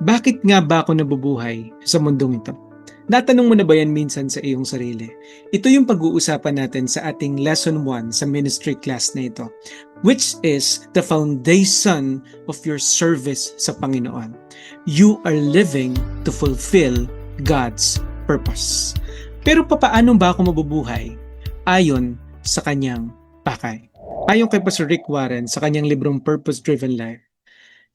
Bakit nga ba ako nabubuhay sa mundong ito? Natanong mo na ba yan minsan sa iyong sarili? Ito yung pag-uusapan natin sa ating lesson 1 sa ministry class na ito, which is the foundation of your service sa Panginoon. You are living to fulfill God's purpose. Pero papaano ba ako mabubuhay? Ayon sa kanyang pakay. Ayon kay Pastor Rick Warren sa kanyang librong Purpose Driven Life,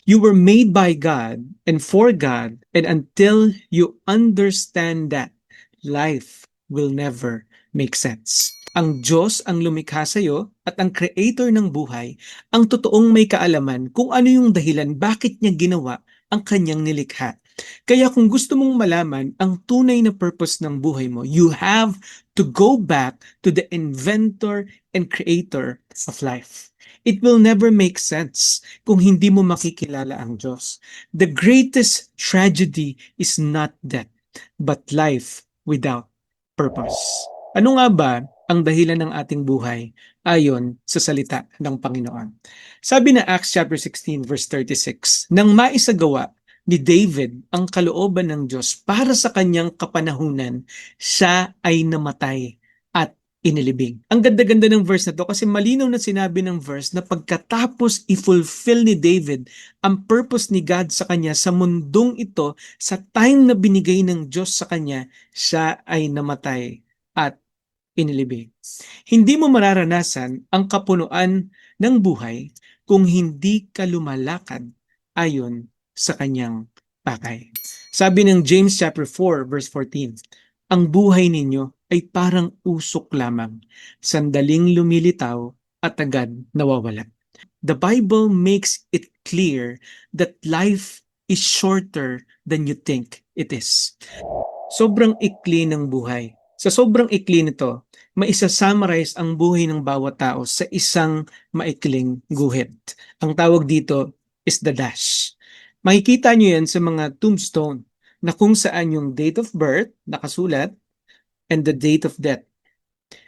You were made by God and for God, and until you understand that, life will never make sense. Ang Diyos ang lumikha sa iyo at ang creator ng buhay ang totoong may kaalaman kung ano yung dahilan bakit niya ginawa ang kanyang nilikha. Kaya kung gusto mong malaman ang tunay na purpose ng buhay mo, you have to go back to the inventor and creator of life. It will never make sense kung hindi mo makikilala ang Diyos. The greatest tragedy is not death, but life without purpose. Ano nga ba ang dahilan ng ating buhay ayon sa salita ng Panginoon? Sabi na Acts chapter 16 verse 36, nang maisagawa ni David ang kalooban ng Diyos para sa kanyang kapanahunan, siya ay namatay at inilibing. Ang ganda-ganda ng verse na to kasi malinaw na sinabi ng verse na pagkatapos i-fulfill ni David ang purpose ni God sa kanya sa mundong ito, sa time na binigay ng Diyos sa kanya, siya ay namatay at inilibing. Hindi mo mararanasan ang kapunuan ng buhay kung hindi ka lumalakad ayon sa kanyang pakay. Sabi ng James chapter 4 verse 14, ang buhay ninyo ay parang usok lamang, sandaling lumilitaw at agad nawawala. The Bible makes it clear that life is shorter than you think it is. Sobrang ikli ng buhay. Sa sobrang ikli nito, maisa-summarize ang buhay ng bawat tao sa isang maikling guhit. Ang tawag dito is the dash. Makikita nyo yan sa mga tombstone na kung saan yung date of birth nakasulat and the date of death.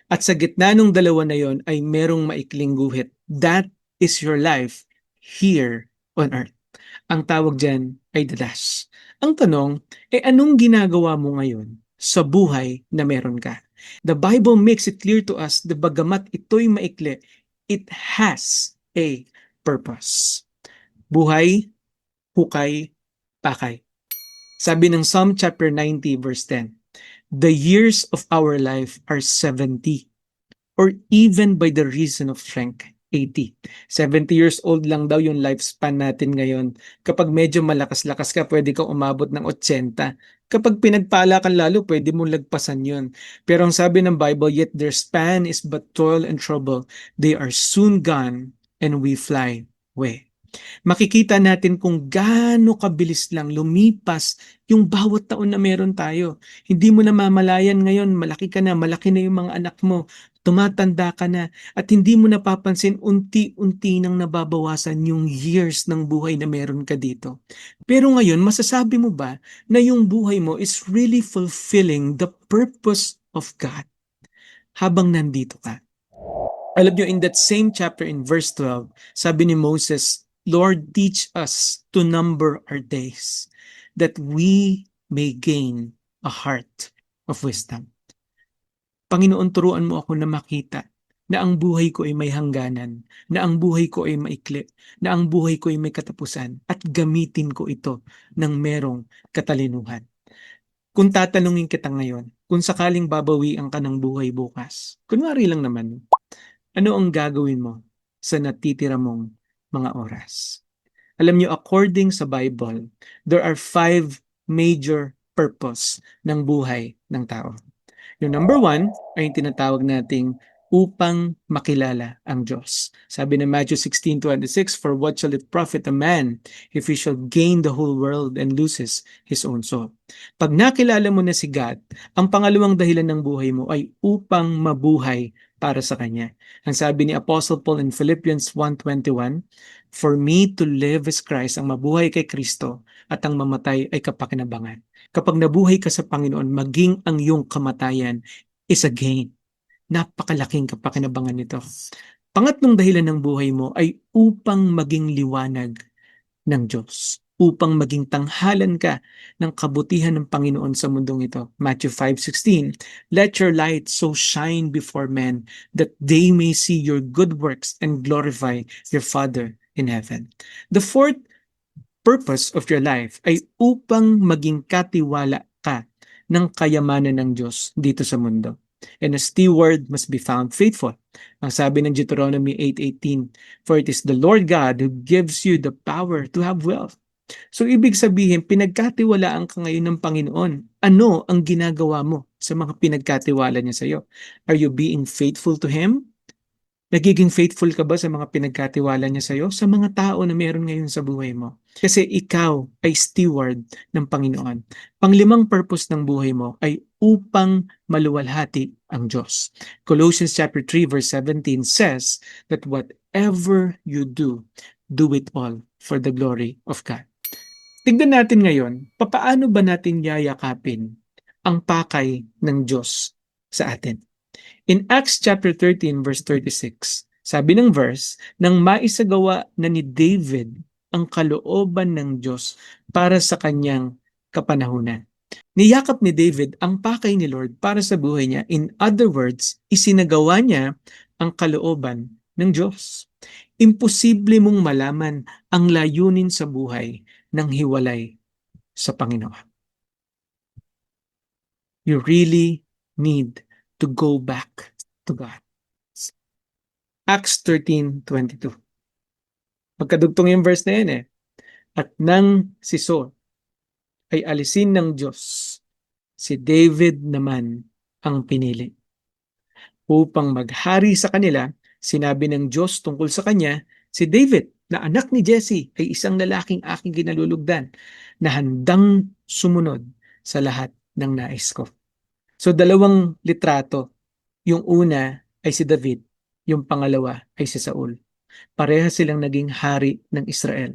At sa gitna ng dalawa na yon ay merong maikling guhit. That is your life here on earth. Ang tawag dyan ay the dash. Ang tanong, eh anong ginagawa mo ngayon sa buhay na meron ka? The Bible makes it clear to us na bagamat ito'y maikli, it has a purpose. Buhay, hukay, pakay. Sabi ng Psalm chapter 90 verse 10, the years of our life are 70 or even by the reason of strength 80. 70 years old lang daw yung lifespan natin ngayon. Kapag medyo malakas-lakas ka, pwede kang umabot ng 80. Kapag pinagpala ka lalo, pwede mong lagpasan yun. Pero ang sabi ng Bible, yet their span is but toil and trouble. They are soon gone and we fly away makikita natin kung gaano kabilis lang lumipas yung bawat taon na meron tayo. Hindi mo na mamalayan ngayon, malaki ka na, malaki na yung mga anak mo, tumatanda ka na, at hindi mo napapansin unti-unti nang nababawasan yung years ng buhay na meron ka dito. Pero ngayon, masasabi mo ba na yung buhay mo is really fulfilling the purpose of God habang nandito ka? Alam nyo, in that same chapter in verse 12, sabi ni Moses, Lord, teach us to number our days that we may gain a heart of wisdom. Panginoon, turuan mo ako na makita na ang buhay ko ay may hangganan, na ang buhay ko ay maikli, na ang buhay ko ay may katapusan, at gamitin ko ito ng merong katalinuhan. Kung tatanungin kita ngayon, kung sakaling babawian ka ng buhay bukas, kunwari lang naman, ano ang gagawin mo sa natitira mong mga oras. Alam niyo, according sa Bible, there are five major purpose ng buhay ng tao. Yung number one ay yung tinatawag nating upang makilala ang Diyos. Sabi ng Matthew 16:26, For what shall it profit a man if he shall gain the whole world and loses his own soul? Pag nakilala mo na si God, ang pangalawang dahilan ng buhay mo ay upang mabuhay para sa Kanya. Ang sabi ni Apostle Paul in Philippians 1.21, For me to live is Christ, ang mabuhay kay Kristo at ang mamatay ay kapakinabangan. Kapag nabuhay ka sa Panginoon, maging ang iyong kamatayan is a gain. Napakalaking kapakinabangan nito. Pangatlong dahilan ng buhay mo ay upang maging liwanag ng Diyos. Upang maging tanghalan ka ng kabutihan ng Panginoon sa mundong ito. Matthew 5.16 Let your light so shine before men that they may see your good works and glorify your Father in heaven. The fourth purpose of your life ay upang maging katiwala ka ng kayamanan ng Diyos dito sa mundo. And a steward must be found faithful. Ang sabi ng Deuteronomy 8.18, For it is the Lord God who gives you the power to have wealth. So ibig sabihin, pinagkatiwalaan ka ngayon ng Panginoon. Ano ang ginagawa mo sa mga pinagkatiwala niya sa iyo? Are you being faithful to Him? Nagiging faithful ka ba sa mga pinagkatiwala niya sa iyo? Sa mga tao na meron ngayon sa buhay mo? Kasi ikaw ay steward ng Panginoon. Panglimang purpose ng buhay mo ay upang maluwalhati ang Diyos. Colossians chapter 3 verse 17 says that whatever you do, do it all for the glory of God. Tignan natin ngayon, papaano ba natin yayakapin ang pakay ng Diyos sa atin? In Acts chapter 13 verse 36, sabi ng verse, nang maisagawa na ni David ang kalooban ng Diyos para sa kanyang kapanahunan. Niyakap ni David ang pakay ni Lord para sa buhay niya. In other words, isinagawa niya ang kalooban ng Diyos. Imposible mong malaman ang layunin sa buhay ng hiwalay sa Panginoon. You really need to go back to God. Acts 13.22 Magkadugtong yung verse na yan eh. At nang si Saul ay alisin ng Diyos, si David naman ang pinili. Upang maghari sa kanila, sinabi ng Diyos tungkol sa kanya, si David na anak ni Jesse ay isang lalaking aking ginalulugdan na handang sumunod sa lahat ng nais ko. So dalawang litrato. Yung una ay si David, yung pangalawa ay si Saul. Pareha silang naging hari ng Israel.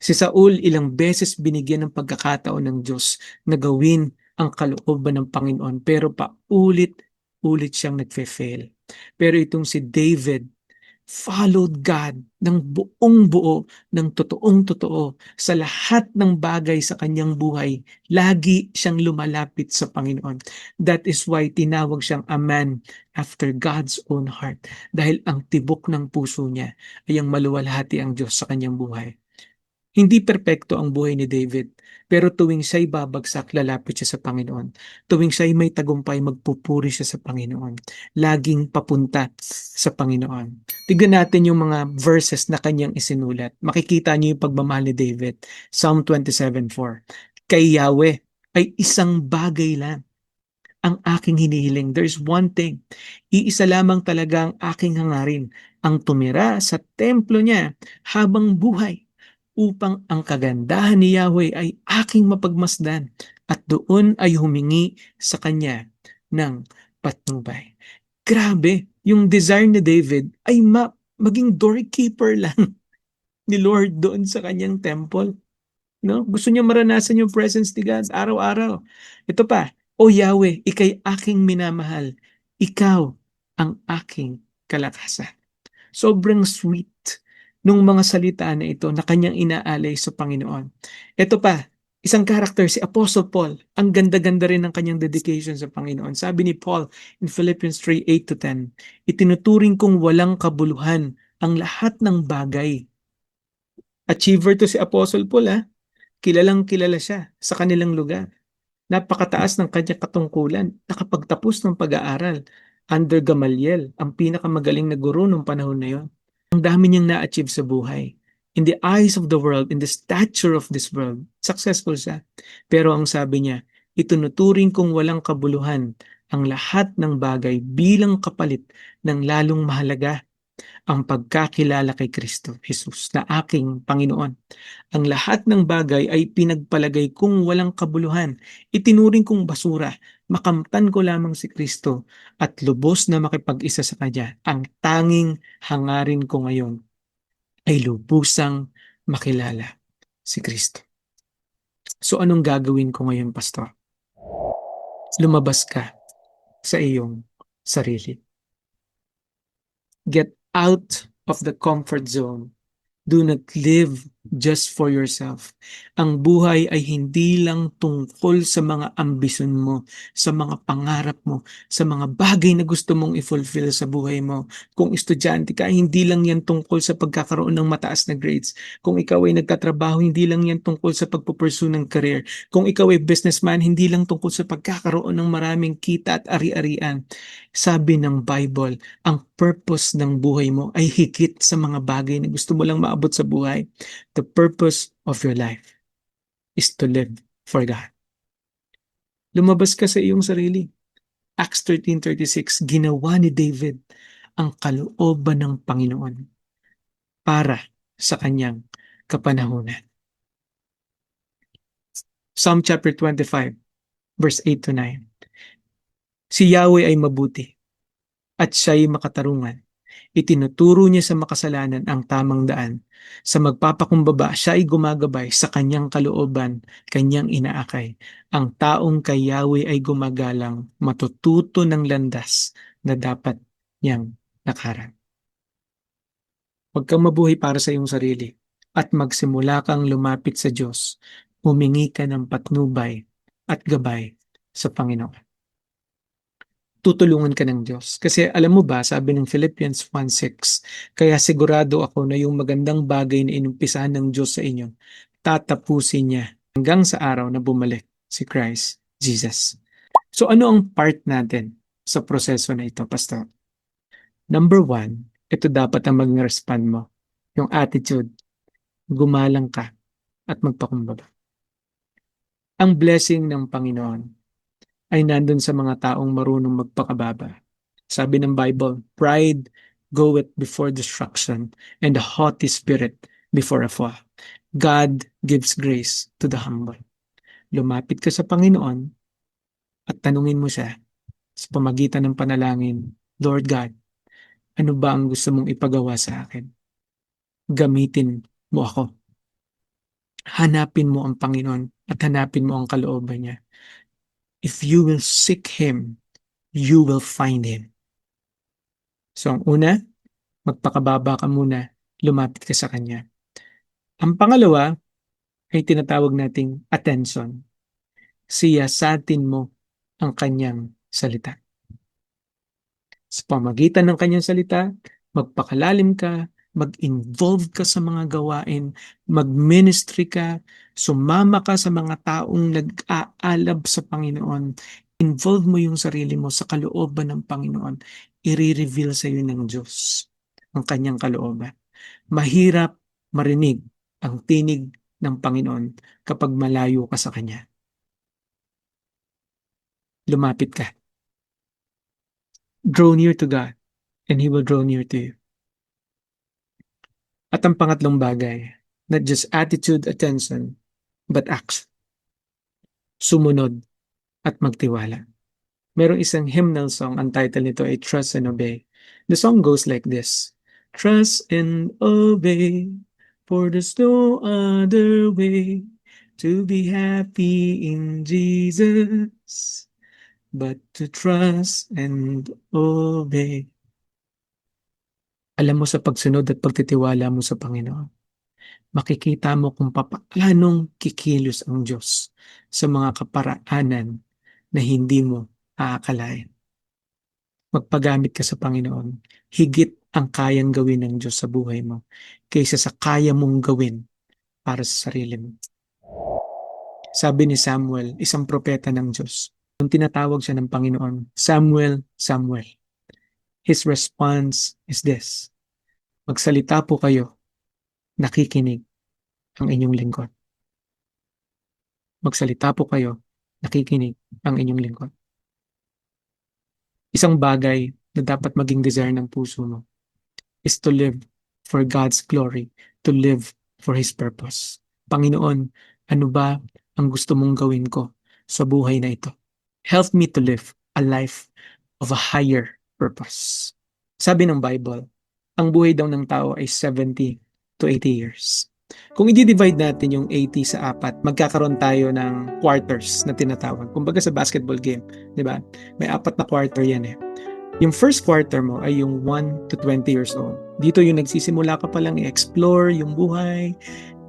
Si Saul ilang beses binigyan ng pagkakataon ng Diyos na gawin ang kalooban ng Panginoon pero paulit-ulit siyang nagfe-fail. Pero itong si David followed God ng buong buo, ng totoong totoo sa lahat ng bagay sa kanyang buhay. Lagi siyang lumalapit sa Panginoon. That is why tinawag siyang a man after God's own heart. Dahil ang tibok ng puso niya ay ang maluwalhati ang Diyos sa kanyang buhay. Hindi perpekto ang buhay ni David, pero tuwing siya'y babagsak, lalapit siya sa Panginoon. Tuwing siya'y may tagumpay, magpupuri siya sa Panginoon. Laging papunta sa Panginoon. Tignan natin yung mga verses na kanyang isinulat. Makikita niyo yung pagmamahal ni David. Psalm 27.4 Kay Yahweh ay isang bagay lang ang aking hinihiling. There's one thing. Iisa lamang talaga ang aking hangarin. Ang tumira sa templo niya habang buhay upang ang kagandahan ni Yahweh ay aking mapagmasdan at doon ay humingi sa kanya ng patnubay. Grabe, yung desire ni David ay ma- maging doorkeeper lang ni Lord doon sa kanyang temple. No? Gusto niya maranasan yung presence ni God araw-araw. Ito pa, O Yahweh, ikay aking minamahal. Ikaw ang aking kalakasan. Sobrang sweet nung mga salita na ito na kanyang inaalay sa Panginoon. Ito pa, isang character, si Apostle Paul. Ang ganda-ganda rin ng kanyang dedication sa Panginoon. Sabi ni Paul in Philippians 3, 8-10, Itinuturing kong walang kabuluhan ang lahat ng bagay. Achiever to si Apostle Paul ha. Kilalang kilala siya sa kanilang lugar. Napakataas ng kanyang katungkulan. Nakapagtapos ng pag-aaral under Gamaliel, ang pinakamagaling na guro nung panahon na yon. Ang dami niyang na-achieve sa buhay. In the eyes of the world, in the stature of this world, successful siya. Pero ang sabi niya, itunuturing kong walang kabuluhan ang lahat ng bagay bilang kapalit ng lalong mahalaga ang pagkakilala kay Kristo Jesus na aking Panginoon. Ang lahat ng bagay ay pinagpalagay kong walang kabuluhan. Itinuring kong basura. Makamtan ko lamang si Kristo at lubos na makipag-isa sa Kanya. Ang tanging hangarin ko ngayon ay lubusang makilala si Kristo. So anong gagawin ko ngayon, Pastor? Lumabas ka sa iyong sarili. Get out of the comfort zone. Do not live just for yourself. Ang buhay ay hindi lang tungkol sa mga ambisyon mo, sa mga pangarap mo, sa mga bagay na gusto mong i-fulfill sa buhay mo. Kung estudyante ka, hindi lang yan tungkol sa pagkakaroon ng mataas na grades. Kung ikaw ay nagtatrabaho, hindi lang yan tungkol sa pagpupursue ng career. Kung ikaw ay businessman, hindi lang tungkol sa pagkakaroon ng maraming kita at ari-arian. Sabi ng Bible, ang purpose ng buhay mo ay higit sa mga bagay na gusto mo lang maabot sa buhay the purpose of your life is to live for God. Lumabas ka sa iyong sarili. Acts 13.36, ginawa ni David ang kalooban ng Panginoon para sa kanyang kapanahunan. Psalm chapter 25, verse 8 to 9. Si Yahweh ay mabuti at siya'y makatarungan Itinuturo niya sa makasalanan ang tamang daan. Sa magpapakumbaba, siya ay gumagabay sa kanyang kalooban, kanyang inaakay. Ang taong kay Yahweh ay gumagalang, matututo ng landas na dapat niyang nakaran. Huwag kang mabuhay para sa iyong sarili at magsimula kang lumapit sa Diyos. Humingi ka ng patnubay at gabay sa Panginoon tutulungan ka ng Diyos. Kasi alam mo ba, sabi ng Philippians 1.6, kaya sigurado ako na yung magandang bagay na inumpisahan ng Diyos sa inyo, tatapusin niya hanggang sa araw na bumalik si Christ Jesus. So ano ang part natin sa proseso na ito, Pastor? Number one, ito dapat ang maging respond mo. Yung attitude, gumalang ka at magpakumbaba. Ang blessing ng Panginoon ay nandun sa mga taong marunong magpakababa. Sabi ng Bible, pride goeth before destruction and the haughty spirit before a fall. God gives grace to the humble. Lumapit ka sa Panginoon at tanungin mo siya sa pamagitan ng panalangin, Lord God, ano ba ang gusto mong ipagawa sa akin? Gamitin mo ako. Hanapin mo ang Panginoon at hanapin mo ang kalooban niya if you will seek Him, you will find Him. So ang una, magpakababa ka muna, lumapit ka sa Kanya. Ang pangalawa ay tinatawag nating attention. Siyasatin mo ang Kanyang salita. Sa pamagitan ng Kanyang salita, magpakalalim ka, mag-involve ka sa mga gawain, mag-ministry ka, sumama ka sa mga taong nag-aalab sa Panginoon, involve mo yung sarili mo sa kalooban ng Panginoon, i-reveal sa iyo ng Diyos ang kanyang kalooban. Mahirap marinig ang tinig ng Panginoon kapag malayo ka sa Kanya. Lumapit ka. Draw near to God and He will draw near to you. At ang pangatlong bagay, not just attitude, attention, but action. Sumunod at magtiwala. Merong isang hymnal song, ang title nito ay Trust and Obey. The song goes like this. Trust and obey, for there's no other way to be happy in Jesus, but to trust and obey. Alam mo sa pagsunod at pagtitiwala mo sa Panginoon, makikita mo kung paanong kikilos ang Diyos sa mga kaparaanan na hindi mo aakalain. Magpagamit ka sa Panginoon. Higit ang kayang gawin ng Diyos sa buhay mo kaysa sa kaya mong gawin para sa sarili mo. Sabi ni Samuel, isang propeta ng Diyos, nung tinatawag siya ng Panginoon, Samuel, Samuel. His response is this, Magsalita po kayo, nakikinig ang inyong lingkod. Magsalita po kayo, nakikinig ang inyong lingkod. Isang bagay na dapat maging desire ng puso mo is to live for God's glory, to live for His purpose. Panginoon, ano ba ang gusto mong gawin ko sa buhay na ito? Help me to live a life of a higher purpose. Sabi ng Bible, ang buhay daw ng tao ay 70 to 80 years. Kung i-divide natin yung 80 sa apat, magkakaroon tayo ng quarters na tinatawag. Kumbaga sa basketball game, di ba? May apat na quarter yan eh. Yung first quarter mo ay yung 1 to 20 years old. Dito yung nagsisimula ka pa lang i-explore yung buhay,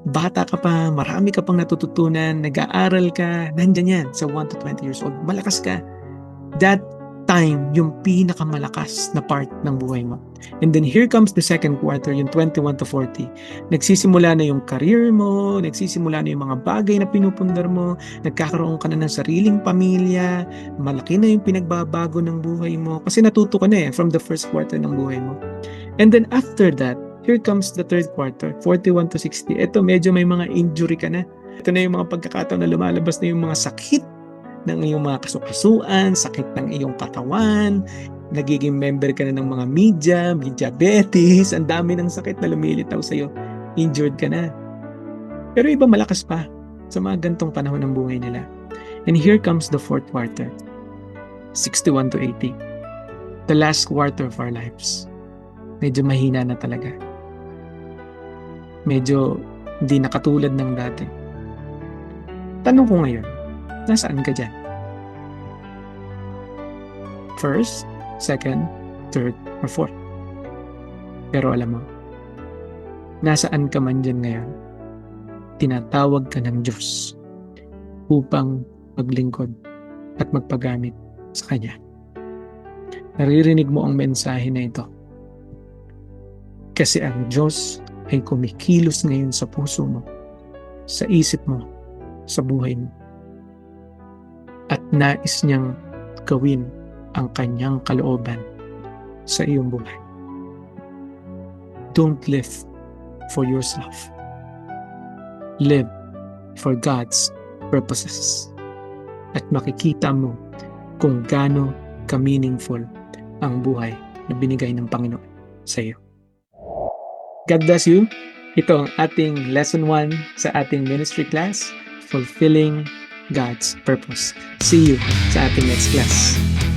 bata ka pa, marami ka pang natututunan, nag-aaral ka, nandyan yan sa 1 to 20 years old, malakas ka. That time, yung pinakamalakas na part ng buhay mo. And then here comes the second quarter, yung 21 to 40. Nagsisimula na yung career mo, nagsisimula na yung mga bagay na pinupundar mo, nagkakaroon ka na ng sariling pamilya, malaki na yung pinagbabago ng buhay mo. Kasi natuto ka na eh, from the first quarter ng buhay mo. And then after that, here comes the third quarter, 41 to 60. Ito medyo may mga injury ka na. Ito na yung mga pagkakataon na lumalabas na yung mga sakit ng iyong mga kasukasuan, sakit ng iyong katawan, nagiging member ka na ng mga media, may diabetes, ang dami ng sakit na lumilitaw sa'yo. Injured ka na. Pero iba malakas pa sa mga gantong panahon ng buhay nila. And here comes the fourth quarter, 61 to 80. The last quarter of our lives. Medyo mahina na talaga. Medyo hindi na katulad ng dati. Tanong ko ngayon, nasaan ka dyan? First, second, third, or fourth? Pero alam mo, nasaan ka man dyan ngayon, tinatawag ka ng Diyos upang maglingkod at magpagamit sa Kanya. Naririnig mo ang mensahe na ito. Kasi ang Diyos ay kumikilos ngayon sa puso mo, sa isip mo, sa buhay mo. At nais niyang gawin ang kanyang kalooban sa iyong buhay. Don't live for yourself. Live for God's purposes. At makikita mo kung gaano ka-meaningful ang buhay na binigay ng Panginoon sa iyo. God bless you. Ito ang ating lesson 1 sa ating ministry class, Fulfilling God's Purpose. See you sa ating next class.